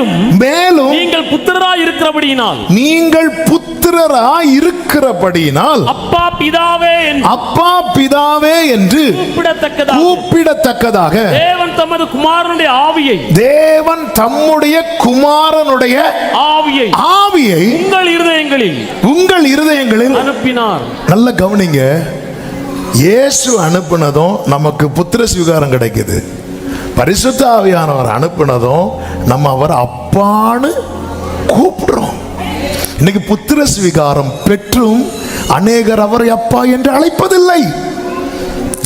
மேலும் மேலும் நீங்கள் புத்திரராய் இருக்கிறபடியினால் நீங்கள் புத்திரரா இருக்கிறபடியினால் அப்பா பிதாவே அப்பா பிதாவே என்று கூப்பிடத்தக்கதாக. கூப்பிடத்தக்கதாக. தேவன் தமது குமாரனுடைய ஆவியை தேவன் தம்முடைய குமாரனுடைய ஆவியை ஆவியை உங்கள் இருதயங்களில் உங்கள் இருதயங்களில் அனுப்பினார். நல்ல கவனிங்க. இயேசு அனுப்புனதும் நமக்கு புத்திர சுவிகாரம் கிடைக்குது. பரிசுத்த ஆவியானவர் அனுப்புனதும் நம்ம அவர் அப்பான்னு கூப்பிடுறோம். இன்னைக்கு புத்திர ஸ்வீகாரம் பெற்றும் அநேகர் அவரை அப்பா என்று அழைப்பதில்லை.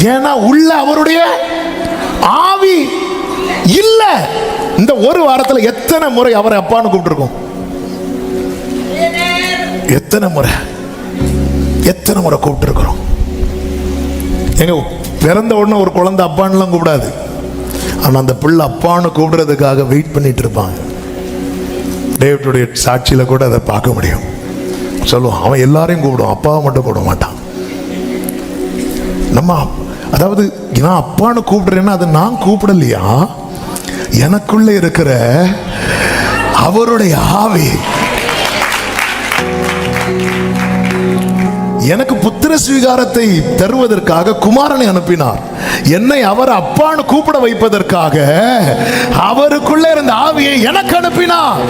ஏன்னா உள்ள அவருடைய ஆவி இல்ல. இந்த ஒரு வாரத்தில் எத்தனை முறை அவரை அப்பான்னு கூப்பிட்டுருக்கோம். எத்தனை முறை? எத்தனை முறை கூப்பிட்டுருக்குறோம். எங்க பிறந்த உடனே ஒரு குழந்தை அப்பான்லாம் கூப்பிடாது. ஆனால் அந்த பிள்ளை அப்பான்னு கூப்பிடுறதுக்காக வெயிட் பண்ணிட்டு இருப்பாங்க. டேவிட்டுடைய சாட்சியில் கூட அதை பார்க்க முடியும். சொல்லுவான் அவன் எல்லாரையும் கூப்பிடுவான் அப்பாவை மட்டும் கூப்பிட மாட்டான். நம்ம அதாவது நான் அப்பான்னு கூப்பிடுறேன்னா அது நான் கூப்பிடலையா? எனக்குள்ளே இருக்கிற அவருடைய ஆவி எனக்கு புத்திர ஸ்வீகாரத்தை தருவதற்காக குமாரனை அனுப்பினார். என்னை அவர் அப்பான்னு கூப்பிட வைப்பதற்காக அவருக்குள்ள இருந்த ஆவியை எனக்கு அனுப்பினார்.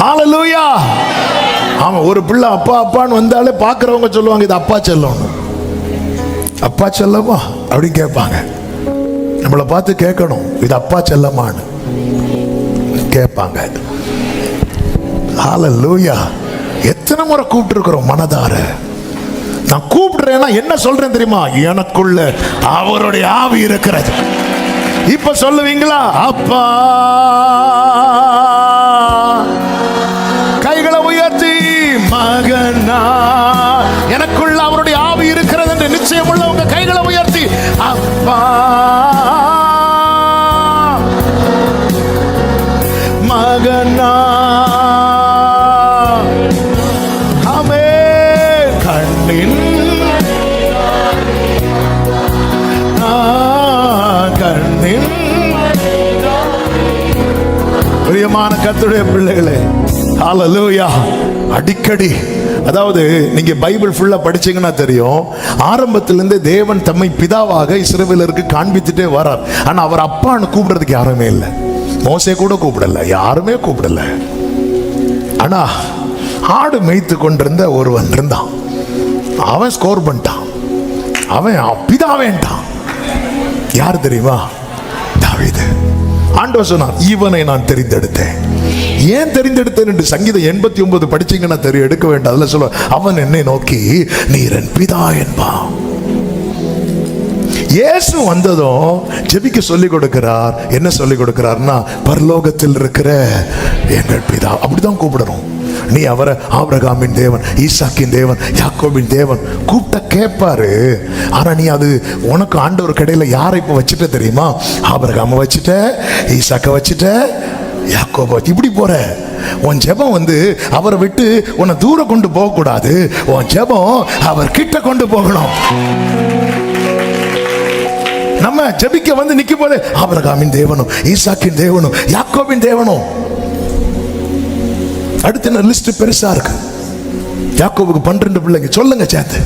ஹalleluya ஆமா ஒரு பிள்ளை அப்பா அப்பான்னு வந்தாலே பார்க்குறவங்க சொல்லுவாங்க இது அப்பா செல்லம். அப்பா செல்லமா? அப்படின்னு கேட்பாங்க. நம்மளை பார்த்து கேட்கணும் இது அப்பா செல்லமான்னு. கேட்பாங்க. ஹalleluya எத்தனை முறை கூப்பிட்டுருக்குறோம் மனதார? நான் கூப்பிடுறேன்னா என்ன சொல்றேன் தெரியுமா? எனக்குள்ள அவருடைய ஆவி இருக்கிறது. இப்ப சொல்லுவீங்களா? அப்பா! கைகளை உயர்த்தி மகனா! எனக்குள்ள அவருடைய ஆவி இருக்கிறது என்று நிச்சயம் உள்ளவங்க கைகளை உயர்த்தி அப்பா! மகனா! பிரியமான கத்துடைய பிள்ளைகளே. ஹalleluya அடிக்கடி அதாவது நீங்க பைபிள் ஃபுல்லா படிச்சீங்கன்னா தெரியும் ஆரம்பத்திலிருந்து தேவன் தம்மை பிதாவாக இஸ்ரேவேலருக்கு காண்பித்துட்டே வரார். ஆனா அவர் அப்பான்னு கூப்பிடுறதுக்கு யாருமே இல்லை. மோசே கூட கூப்பிடல யாருமே கூப்பிடல. ஆனா ஆடு மேய்த்து கொண்டிருந்த ஒருவன் இருந்தான். அவன் ஸ்கோர் பண்ணிட்டான். அவன் பிதாவேன்ட்டான். யார் தெரியுமா? தாவீது. ஆண்டவர் சொன்னார் இவனை நான் தெரிந்தெடுத்தேன். ஏன் தெரிந்தெடுத்தேன் என்று சங்கீதம் எண்பத்தி ஒன்பது படிச்சீங்கன்னா தெரியும் எடுக்க வேண்டாம். அதில் சொல்ல அவன் என்னை நோக்கி நீர் என் பிதா என்பான். இயேசு வந்ததும் ஜெபிக்க சொல்லிக் கொடுக்கிறார். என்ன சொல்லிக் கொடுக்கிறார்னா பரலோகத்தில் இருக்கிற எங்கள் பிதா. அப்படிதான் கூப்பிடணும். நீ அவரை ஆபிரகாமின் தேவன் ஈசாக்கின் தேவன் யாக்கோபின் தேவன் கூப்பிட்ட கேட்பாரு ஆனால் நீ அது உனக்கு ஆண்டவர் கடையில் யாரை இப்போ வச்சுட்ட தெரியுமா? ஆபிரகாமை வச்சுட்ட ஈசாக்கை வச்சுட்ட யாக்கோப வச்சு இப்படி போற. உன் ஜெபம் வந்து அவரை விட்டு உன்னை தூரம் கொண்டு போகக்கூடாது. உன் ஜெபம் அவர் கிட்ட கொண்டு போகணும். நம்ம ஜெபிக்க வந்து நிற்க போது ஆபிரகாமின் தேவனும் ஈசாக்கின் தேவனும் யாக்கோவின் தேவனும் அடுத்து என்ன லிஸ்ட் பெருசா இருக்கு? யாக்கோவுக்கு பன்னிரண்டு பிள்ளைங்க. சொல்லுங்க சேர்த்து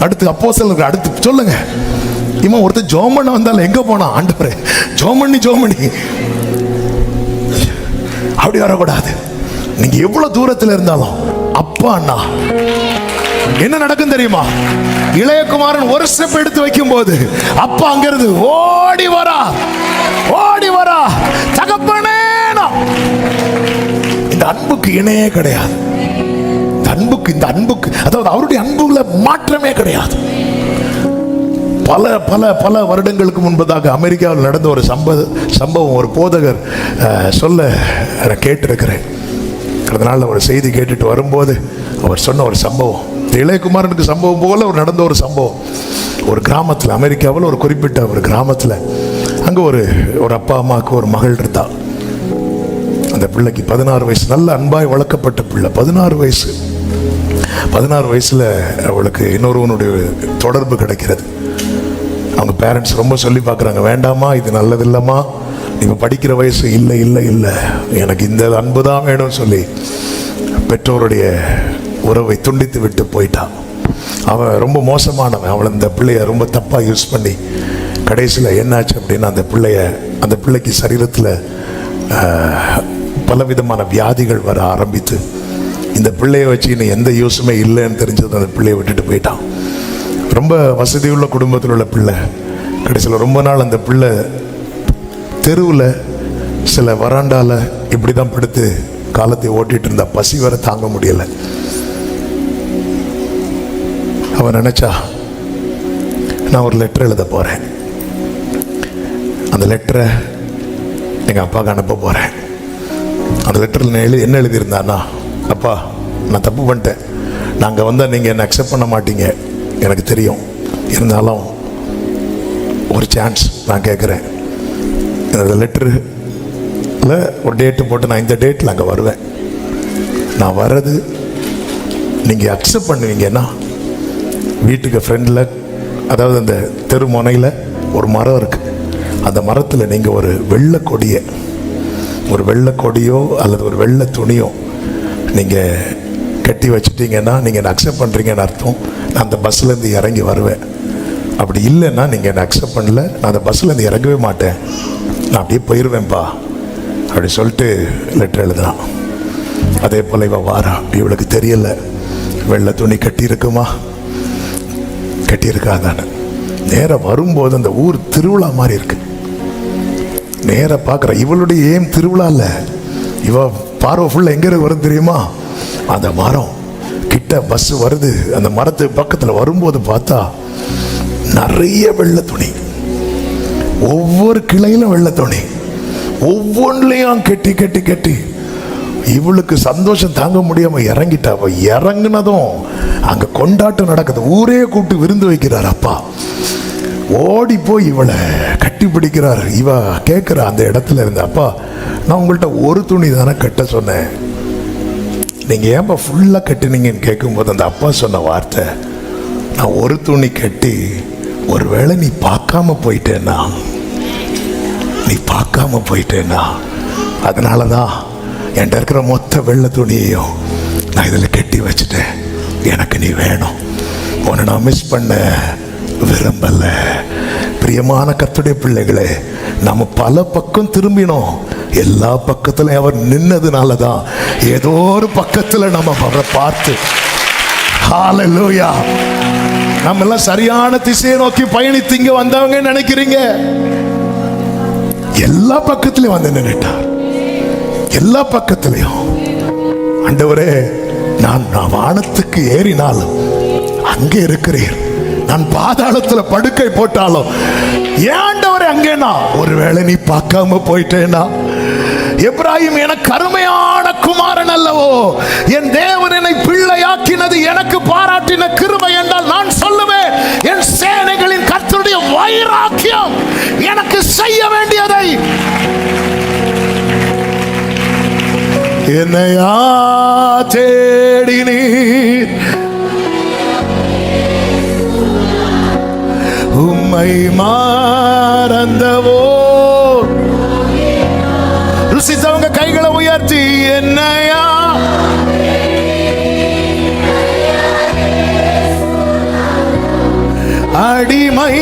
அடுத்து அப்போ அடுத்து சொல்லுங்க. இவன் ஒருத்தர் ஜோமண்ண வந்தாலும் எங்க போனான்? ஆண்டவரே. ஜோமண்ணி ஜோமணி அப்படி வரக்கூடாது. நீங்க எவ்வளவு தூரத்துல இருந்தாலும் அப்பா அண்ணா. என்ன நடக்கும் தெரியுமா? இளையகுமாரன் ஒரு ஸ்டெப் எடுத்து வைக்கும் போது அப்பா அங்கிருந்து ஓடி வரா. ஓடி வரா. தகப்பனே! இந்த அன்புக்கு இணையே கிடையாது. இந்த அன்புக்கு இந்த அன்புக்கு அதாவது அவருடைய அன்புல மாற்றமே கிடையாது. பல பல பல வருடங்களுக்கு முன்பதாக அமெரிக்காவில் நடந்த ஒரு சம்ப சம்பவம் ஒரு போதகர் சொல்ல கேட்டிருக்கிறேன். கடந்த நாளில் ஒரு செய்தி கேட்டுட்டு வரும்போது அவர் சொன்ன ஒரு சம்பவம். இளையகுமாரனுக்கு சம்பவம் போல ஒரு நடந்த ஒரு சம்பவம். ஒரு கிராமத்தில் அமெரிக்காவில் ஒரு குறிப்பிட்ட ஒரு கிராமத்தில் அங்கே ஒரு ஒரு அப்பா அம்மாவுக்கு ஒரு மகள் இருந்தாள். அந்த பிள்ளைக்கு பதினாறு வயசு. நல்ல அன்பாய் வளர்க்கப்பட்ட பிள்ளை. பதினாறு வயசு. பதினாறு வயசில் அவளுக்கு இன்னொருவனுடைய தொடர்பு கிடைக்கிறது. அவங்க பேரண்ட்ஸ் ரொம்ப சொல்லி பார்க்குறாங்க வேண்டாமா இது நல்லது இல்லைம்மா இப்போ படிக்கிற வயசு இல்லை இல்லை இல்லை. எனக்கு இந்த அன்பு தான் வேணும்னு சொல்லி பெற்றோருடைய உறவை துண்டித்து விட்டு போயிட்டான். அவன் ரொம்ப மோசமானவன். அவளை இந்த பிள்ளைய ரொம்ப தப்பாக யூஸ் பண்ணி கடைசியில் என்னாச்சு அப்படின்னா அந்த பிள்ளைய அந்த பிள்ளைக்கு சரீரத்தில் பலவிதமான வியாதிகள் வர ஆரம்பித்து இந்த பிள்ளையை வச்சு இன்னும் எந்த யூஸுமே இல்லைன்னு தெரிஞ்சது அந்த பிள்ளையை விட்டுட்டு போயிட்டான். ரொம்ப வசதியுள்ள குடும்பத்தில் உள்ள பிள்ளை. கடைசியில் ரொம்ப நாள் அந்த பிள்ளை தெருவில் சில வராண்டால இப்படி தான் படுத்து காலத்தை ஓட்டிகிட்டு இருந்தா பசி வர தாங்க முடியலை. அவன் நினச்சா நான் ஒரு லெட்டர் எழுத போகிறேன் அந்த லெட்டரை எங்கள் அப்பாவுக்கு அனுப்ப போகிறேன் அந்த லெட்டரில் எழுதி என்ன எழுதியிருந்தானா அப்பா நான் தப்பு பண்ணிட்டேன். நாங்கள் வந்தால் நீங்கள் என்னை அக்செப்ட் பண்ண மாட்டீங்க. எனக்கு தெரியும். இருந்தாலும் ஒரு சான்ஸ் நான் கேட்குறேன் இந்த லெட்டரில் ஒரு டேட்டு போட்டு நான் இந்த டேட்டில் அங்கே வருவேன். நான் வர்றது நீங்கள் அக்செப்ட் பண்ணுவீங்கன்னா வீட்டுக்கு ஃப்ரெண்டில் அதாவது அந்த தெரு முனையில் ஒரு மரம் இருக்குது அந்த மரத்தில் நீங்கள் ஒரு வெள்ளை கொடியை ஒரு வெள்ளை கொடியோ அல்லது ஒரு வெள்ளை துணியோ நீங்கள் கட்டி வச்சுட்டிங்கன்னா நீங்கள் என்னை அக்செப்ட் பண்ணுறீங்கன்னு அர்த்தம். நான் அந்த பஸ்ஸிலேருந்து இறங்கி வருவேன். அப்படி இல்லைன்னா நீங்கள் என்னை அக்செப்ட் பண்ணல நான் அந்த பஸ்ஸிலேருந்து இறங்கவே மாட்டேன். நான் அப்படியே போயிடுவேன்ப்பா அப்படி சொல்லிட்டு லெட்டர் எழுதுனான் அதே போல் இவன் வாரா இவளுக்கு தெரியல. வெள்ளை துணி கட்டியிருக்குமா? கட்டியிருக்காதான்னு. நேராக வரும்போது அந்த ஊர் திருவிழா மாதிரி இருக்குது நேராக பார்க்குற இவளுடைய ஏம் திருவிழா இல்லை? இவ பார்வை ஃபுல்லாக எங்கே வரும் தெரியுமா? அந்த மரம் கிட்ட பஸ் வருது. அந்த மரத்து பக்கத்தில் வரும்போது பார்த்தா நிறைய வெள்ளை துணி. ஒவ்வொரு கிளையிலும் வெள்ளை துணி. ஒவ்வொன்றிலையும் கெட்டி கெட்டி கெட்டி. இவளுக்கு சந்தோஷம் தாங்க முடியாமல் இறங்கிட்டா. இறங்கினதும் இறங்குனதும் கொண்டாட்டம் நடக்குது. ஊரே கூப்பிட்டு விருந்து வைக்கிறார் அப்பா. ஓடி போய் இவளை கட்டி பிடிக்கிறார் இவ கேட்குற அந்த இடத்துல இருந்து அப்பா நான் உங்கள்கிட்ட ஒரு துணி தானே கட்ட சொன்னேன். நீங்கள் ஏன்பா ஃபுல்லாக கட்டினீங்கன்னு கேட்கும்போது அந்த அப்பா சொன்ன வார்த்தை நான் ஒரு துணி கட்டி ஒருவேளை நீ பார்க்காம போயிட்டேன்னா நீ பார்க்காம போயிட்டேன்னா அதனால தான் என்கிட்ட இருக்கிற மொத்த வெள்ளை துணியையும் நான் இதில் கட்டி வச்சுட்டேன். எனக்கு நீ வேணும். உன்னை நான் மிஸ் பண்ண விரும்பல. பிரியமான கத்துடைய பிள்ளைகளே நம்ம பல பக்கம் திரும்பினோம். எல்லா பக்கத்துலையும் அவர் நின்னதுனால தான் ஏதோ ஒரு பக்கத்தில் நம்ம அவரை பார்த்து ஹalleluya. நம்ம எல்லாம் சரியான திசையை நோக்கி பயணித்து இங்க வந்தவங்க நினைக்கிறீங்க? எல்லா பக்கத்திலையும் வந்து நின்றுட்டார் எல்லா பக்கத்திலையும். ஆண்டவரே நான் நான் வானத்துக்கு ஏறினாலும் அங்கே இருக்கிறீர். நான் பாதாளத்துல படுக்கை போட்டாலும் ஏண்டவர் அங்கேனா? ஒருவேளை நீ பார்க்காம போயிட்டேனா? எப்ராஹிம் எனக்கு கருமையான குமாரன் அல்லவோ? என் தேவன் என்னை பிள்ளையாக்கினது எனக்கு பாராட்டின கிருமை என்றால் நான் சொல்லுவேன் என் சேனைகளின் கர்த்தருடைய வைராக்கியம் எனக்கு செய்ய வேண்டியதை. என்னையா தேடி உம்மை மாறந்தவோ? ருசித்தவங்க கைகளை உயர்த்தி என்னையா? அடிமை.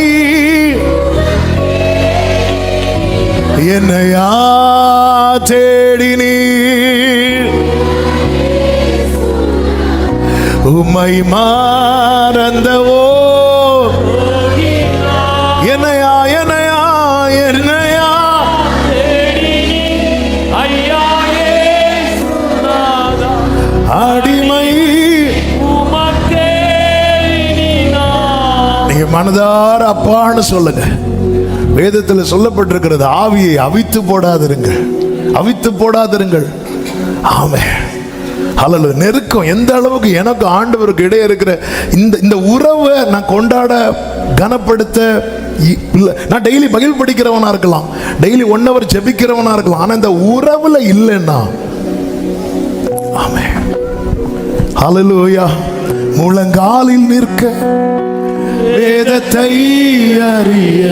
என்னையா தேடினீர்? உம்மை மாறந்தவோ? மனதார அப்பான்னு சொல்லுங்க. வேதத்தில் சொல்லப்பட்டிருக்கிறது ஆவியை அவித்து போடாதிருங்க. அவித்து போடாதிருங்கள். ஆமே அல்லது நெருக்கம் எந்த அளவுக்கு எனக்கு ஆண்டவருக்கு இடையே இருக்கிற இந்த இந்த உறவை நான் கொண்டாட கனப்படுத்த இல்லை இல்ல நான் டெய்லி பகில் படிக்கிறவனாக இருக்கலாம். டெய்லி ஒன் ஹவர் ஜெபிக்கிறவனா இருக்கலாம். ஆனா இந்த உறவுல இல்லைன்னா ஆமே ஹalleluya முழங்காலில் நிற்க வேதத்தை அறிய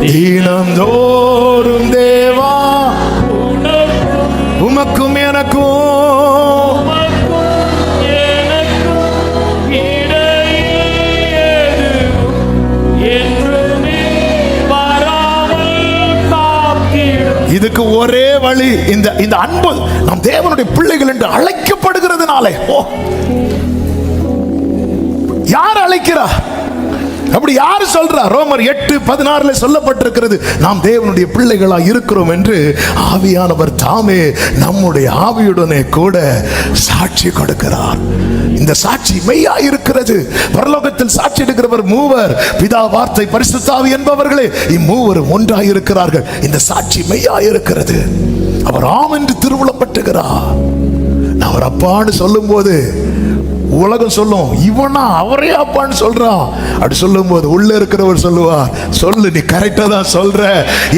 தினந்தோறும் தேவா உமக்கும் எனக்கும் இதுக்கு ஒரே வழி இந்த இந்த அன்பு நம் தேவனுடைய பிள்ளைகள் என்று அழைக்கப்படுகிறதுனாலே. ஓ. யார் அழைக்கிறா? அப்படி யார் சொல்றா? ரோமர் எட்டு பதினாறுல சொல்லப்பட்டிருக்கிறது நாம் தேவனுடைய பிள்ளைகளா இருக்கிறோம் என்று ஆவியானவர் தாமே நம்முடைய ஆவியுடனே கூட சாட்சி கொடுக்கிறார். இந்த சாட்சி மெய்யா இருக்கிறது. பரலோகத்தில் சாட்சி எடுக்கிறவர் மூவர் பிதா வார்த்தை பரிசுத்தாவி என்பவர்களே இம்மூவரும் ஒன்றாய் இருக்கிறார்கள். இந்த சாட்சி மெய்யா இருக்கிறது. அவர் ஆம் என்று திருவுளப்பட்டுகிறார். அவர் அப்பான்னு சொல்லும் போது உலகம் சொல்லும் இவனா அவரே அப்பான்னு சொல்றான் அப்படி சொல்லும்போது உள்ள இருக்கிறவர் சொல்லுவா சொல்லு நீ கரெக்டா தான் சொல்ற.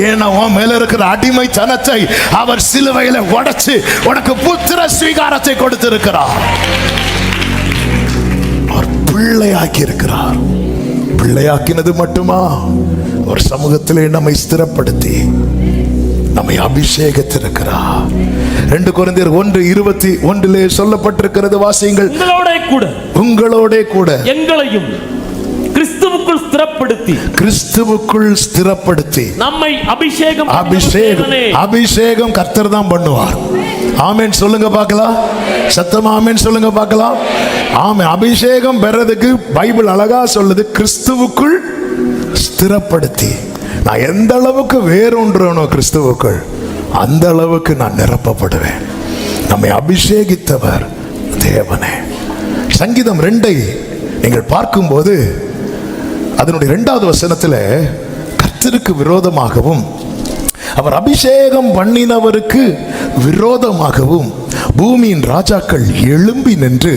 ஏன்னா உன் மேல இருக்கிற அடிமை தனத்தை அவர் சிலுவையில உடைச்சு உனக்கு புத்திர ஸ்வீகாரத்தை கொடுத்திருக்கிறார். அவர் பிள்ளையாக்கி இருக்கிறார். பிள்ளையாக்கினது மட்டுமா? ஒரு சமூகத்திலே நம்மை ஸ்திரப்படுத்தி நம்மை அபிஷேகத்திருக்கிறார் ரெண்டு குழந்தையர் ஒன்று இருபத்தி ஒன்றிலே சொல்லப்பட்டிருக்கிறது வாசியுங்கள். உங்களோட கூட. உங்களோட கூட. எங்களையும் கிறிஸ்துவுக்குள் ஸ்திரப்படுத்தி. கிறிஸ்துவுக்குள் ஸ்திரப்படுத்தி. நம்மை அபிஷேகம் அபிஷேகம் அபிஷேகம் கர்த்தர் தான் பண்ணுவார். ஆமென் சொல்லுங்க பார்க்கலாம். சத்தமா ஆமென் சொல்லுங்க பார்க்கலாம். ஆமே அபிஷேகம் பெறதுக்கு பைபிள் அழகா சொல்லுது கிறிஸ்துவுக்குள் ஸ்திரப்படுத்தி. நான் எந்த அளவுக்கு வேறொன்றனோ கிறிஸ்துவுக்குள் அந்த அளவுக்கு நான் நிரப்பப்படுவேன். நம்மை அபிஷேகித்தவர் தேவனே. சங்கீதம் ரெண்டை நீங்கள் பார்க்கும்போது அதனுடைய ரெண்டாவது வசனத்தில் கர்த்தருக்கு விரோதமாகவும் அவர் அபிஷேகம் பண்ணினவருக்கு விரோதமாகவும் பூமியின் ராஜாக்கள் எழும்பி நின்று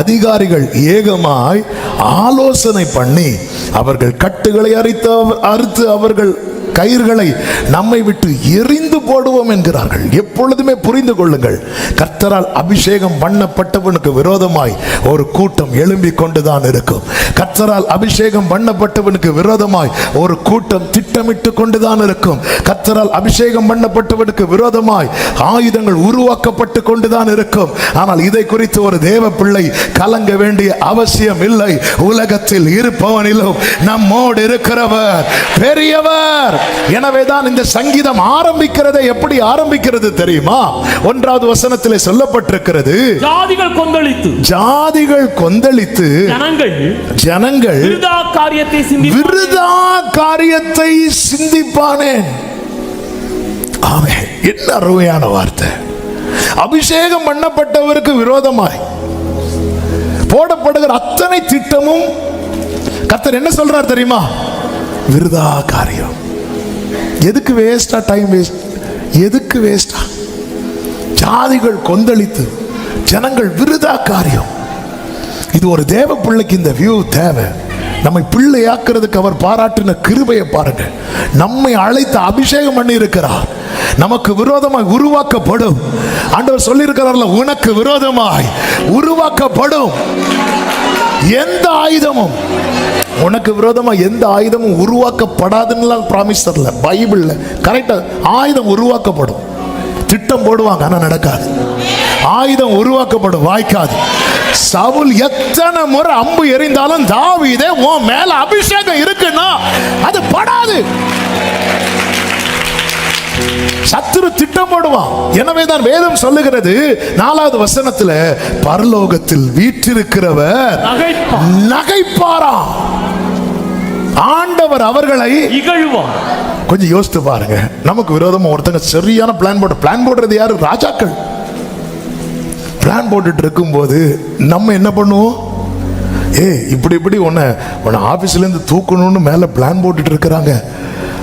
அதிகாரிகள் ஏகமாய் ஆலோசனை பண்ணி அவர்கள் கட்டுகளை அரித்து அறுத்து அவர்கள் கயிர்களை நம்மை விட்டு எரிந்து போடுவோம் என்கிறார்கள். எப்பொழுதுமே புரிந்து கொள்ளுங்கள். கர்த்தரால் அபிஷேகம் பண்ணப்பட்டவனுக்கு விரோதமாய் ஒரு கூட்டம் எழும்பி கொண்டுதான் இருக்கும். கர்த்தரால் அபிஷேகம் பண்ணப்பட்டவனுக்கு விரோதமாய் ஒரு கூட்டம் திட்டமிட்டு கொண்டுதான் இருக்கும். கர்த்தரால் அபிஷேகம் பண்ணப்பட்டவனுக்கு விரோதமாய் ஆயுதங்கள் உருவாக்கப்பட்டு கொண்டுதான் இருக்கும். ஆனால் இதை குறித்து ஒரு தேவ பிள்ளை கலங்க வேண்டிய அவசியம் இல்லை. உலகத்தில் இருப்பவனிலும் நம்மோடு இருக்கிறவர் பெரியவர். எனவேதான் இந்த சங்கீதம் ஆரம்பிக்கிறதை எப்படி ஆரம்பிக்கிறது தெரியுமா? ஒன்றாவது வசனத்திலே சொல்லப்பட்டிருக்கிறது. ஜாதிகள் கொந்தளித்து ஜாதிகள் கொந்தளித்து ஜனங்கள் ஜனங்கள் விருதா காரியத்தை சிந்தி விருதா காரியத்தை சிந்திப்பானேன் ஆமே என்ன அருமையான வார்த்தை. அபிஷேகம் பண்ணப்பட்டவருக்கு விரோதமாய் போடப்படுகிற அத்தனை திட்டமும் கர்த்தர் என்ன சொல்றார் தெரியுமா? விருதா காரியம். எதுக்கு வேஸ்டா டைம் வேஸ்ட் எதுக்கு வேஸ்டா ஜாதிகள் கொந்தளித்து ஜனங்கள் விருதா காரியம் இது ஒரு தேவ பிள்ளைக்கு இந்த வியூ தேவை. நம்மை பிள்ளையாக்குறதுக்கு அவர் பாராட்டின கிருபையை பாருங்க. நம்மை அழைத்து அபிஷேகம் பண்ணி இருக்கிறார் நமக்கு விரோதமாய் உருவாக்கப்படும். ஆண்டவர் சொல்லியிருக்கிறார்ல உனக்கு விரோதமாய் உருவாக்கப்படும். எந்த ஆயுதமும் உனக்கு விரோதமா எந்த ஆயுதமும் உருவாக்கப்படாதுன்னு ப்ராமிஸ் தரல. பைபிளில் கரெக்டாக ஆயுதம் உருவாக்கப்படும். திட்டம் போடுவாங்க ஆனால் நடக்காது. ஆயுதம் உருவாக்கப்படும் வாய்க்காது. சவுல் எத்தனை முறை அம்பு எறிந்தாலும் தாவிதே உன் மேல அபிஷேகம் இருக்குன்னா அது படாது. சத்துரு திட்டம் போடுவான் எனவே தான் வேதம் சொல்லுகிறது நாலாவது வசனத்துல பரலோகத்தில் வீற்றிருக்கிறவர் நகைப்பார்? ஆண்டவர் அவர்களை இகழ்வார். கொஞ்சம் யோசித்து பாருங்க. நமக்கு விரோதமா ஒருத்தங்க சரியான பிளான் போட்டு பிளான் போடுறது யாரு? ராஜாக்கள். பிளான் போட்டுட்டு இருக்கும்போது நம்ம என்ன பண்ணுவோம்? ஏ இப்படி இப்படி உன்னை உன்னை ஆபீஸ்ல இருந்து தூக்கணும்னு மேல பிளான் போட்டுட்டு இருக்கிறாங்க.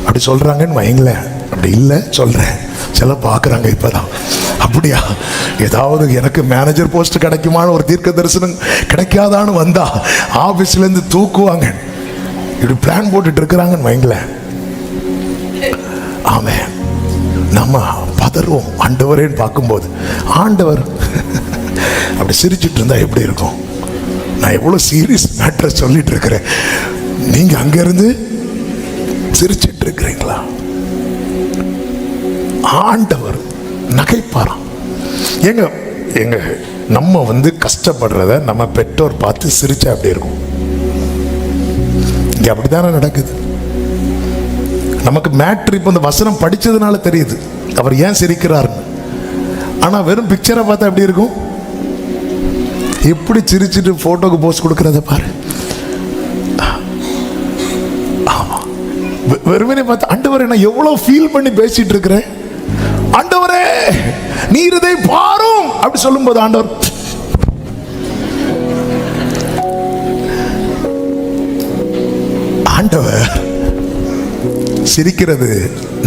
அப்படி சொல்றாங்கன்னு வைங்களேன். அப்படி இல்லை சொல்றேன். சில பார்க்குறாங்க இப்பதான். அப்படியா? ஏதாவது எனக்கு மேனேஜர் போஸ்ட் கிடைக்குமான்னு ஒரு தீர்க்க தரிசனம் கிடைக்காதான்னு வந்தா ஆபீஸ்ல இருந்து தூக்குவாங்க. இப்படி பிளான் போட்டுட்டு இருக்கிறாங்கன்னு வைங்களேன். ஆமே. நம்ம பதறுவோம் ஆண்டவரேன்னு பார்க்கும்போது. ஆண்டவர் அப்படி சிரிச்சிட்டு இருந்தா எப்படி இருக்கும்? நான் எவ்வளோ சீரியஸ் மேட்டரை சொல்லிட்டு இருக்கிறேன். நீங்க அங்கேருந்து சிரிச்சிட்டு இருக்கிறீங்களா? ஆண்டவர் நகைப்பாராம். எங்க எங்க நம்ம வந்து கஷ்டப்படுறத நம்ம பெற்றோர் பார்த்து சிரிச்சா அப்படி இருக்கும்? இங்கே அப்படித்தானே நடக்குது? நமக்கு மேட்ரு இப்போ இந்த வசனம் படித்ததுனால தெரியுது. அவர் ஏன் சிரிக்கிறாருன்னு. ஆனால் வெறும் பிக்சரை பார்த்தா எப்படி இருக்கும்? எப்படி சிரிச்சிட்டு ஃபோட்டோக்கு போஸ்ட் கொடுக்குறத பாரு. ஆமாம் வெ- வெறுமனே பார்த்தா ஆண்டவரே என்ன எவ்வளோ ஃபீல் பண்ணி பேசிகிட்டு இருக்கிறேன்? நீர் இதை பாரும். அப்படி சொல்லும்போது ஆண்டவர் ஆண்டவர் சிரிக்கிறது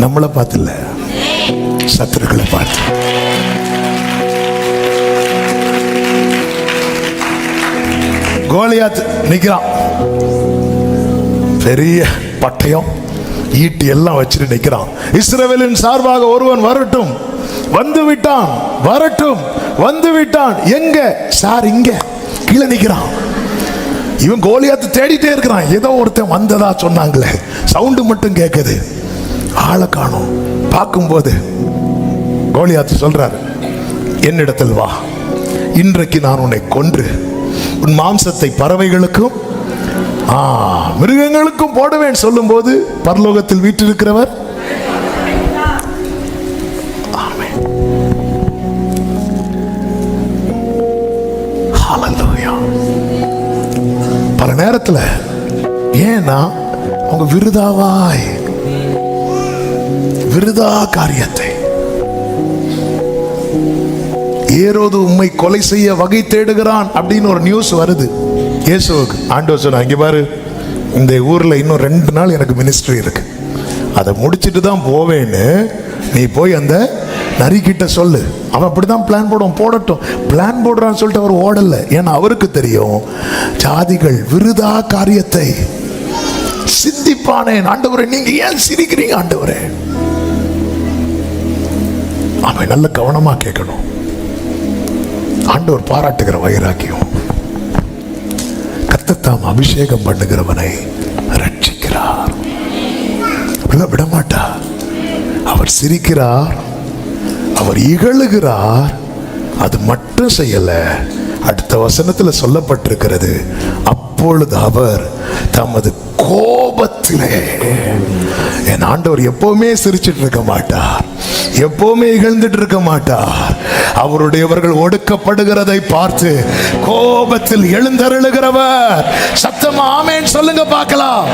நம்மளை பார்த்துல. சத்துருக்களை பார்த்து. கோலியாத் நிற்கிறான் பெரிய பட்டயம் ஈட்டி எல்லாம் வச்சுட்டு நிக்கிறான். இஸ்ரேவேலின் சார்பாக ஒருவன் வரட்டும். வந்து விட்டான் வரட்டும். வந்து விட்டான் எங்க? சார் இங்க. கீழே நிக்கிறான். இவன் கோலியாத்து தேடிட்டே இருக்கிறான். ஏதோ ஒருத்தன் வந்ததா சொன்னாங்களே. சவுண்டு மட்டும் கேட்குது ஆளை காணோம். பார்க்கும்போது கோலியாத்து சொல்றாரு என்னிடத்தில் வா. இன்றைக்கு நான் உன்னை கொன்று உன் மாம்சத்தை பறவைகளுக்கும் ஆ மிருகங்களுக்கும் போடுவேன். சொல்லும்போது பரலோகத்தில் வீட்டிருக்கிறவர் நேரத்தில் ஏன்னா அவங்க விருதாவாய். விருதா காரியத்தை. ஏரோது உண்மை கொலை செய்ய வகை தேடுகிறான் அப்படின்னு ஒரு நியூஸ் வருது. இயேசுவுக்கு. ஆண்டோ சொன்ன இங்க பாரு இந்த ஊரில் இன்னும் ரெண்டு நாள் எனக்கு மினிஸ்ட்ரி இருக்கு. அதை முடிச்சுட்டு தான் போவேன்னு நீ போய் அந்த நரிக்கிட்ட சொல்லு. அவன் அப்படிதான் பிளான் போடுவான். போடட்டும். பிளான் போடுறான்னு சொல்லிட்டு அவர் ஓடலை. ஏன்னா அவருக்கு தெரியும் ஜாதிகள் விருதா காரியத்தை சிந்திப்பானேன் ஆண்டவரே நீங்க ஏன் சிரிக்கிறீங்க ஆண்டவரே? அவன் நல்ல கவனமா கேட்கணும். ஆண்டவர் பாராட்டுகிற வைராக்கியம். கத்தத்தாம் அபிஷேகம் பண்ணுகிறவனை ரட்சிக்கிறார். அப்படிலாம் விடமாட்டார் அவர் சிரிக்கிறார் அவர் இகழுகிறார். அது மட்டும் செய்யல. அடுத்த வசனத்தில் சொல்லப்பட்டிருக்கிறது அப்பொழுது அவர் தமது கோபத்திலே என் ஆண்டவர் எப்பவுமே சிரிச்சிட்டு இருக்க மாட்டார். எப்பவுமே இகழ்ந்துட்டு இருக்க மாட்டார். அவருடையவர்கள் ஒடுக்கப்படுகிறதை பார்த்து கோபத்தில் எழுந்தருளுகிறவர். சத்தம் ஆமேன் சொல்லுங்க பார்க்கலாம்.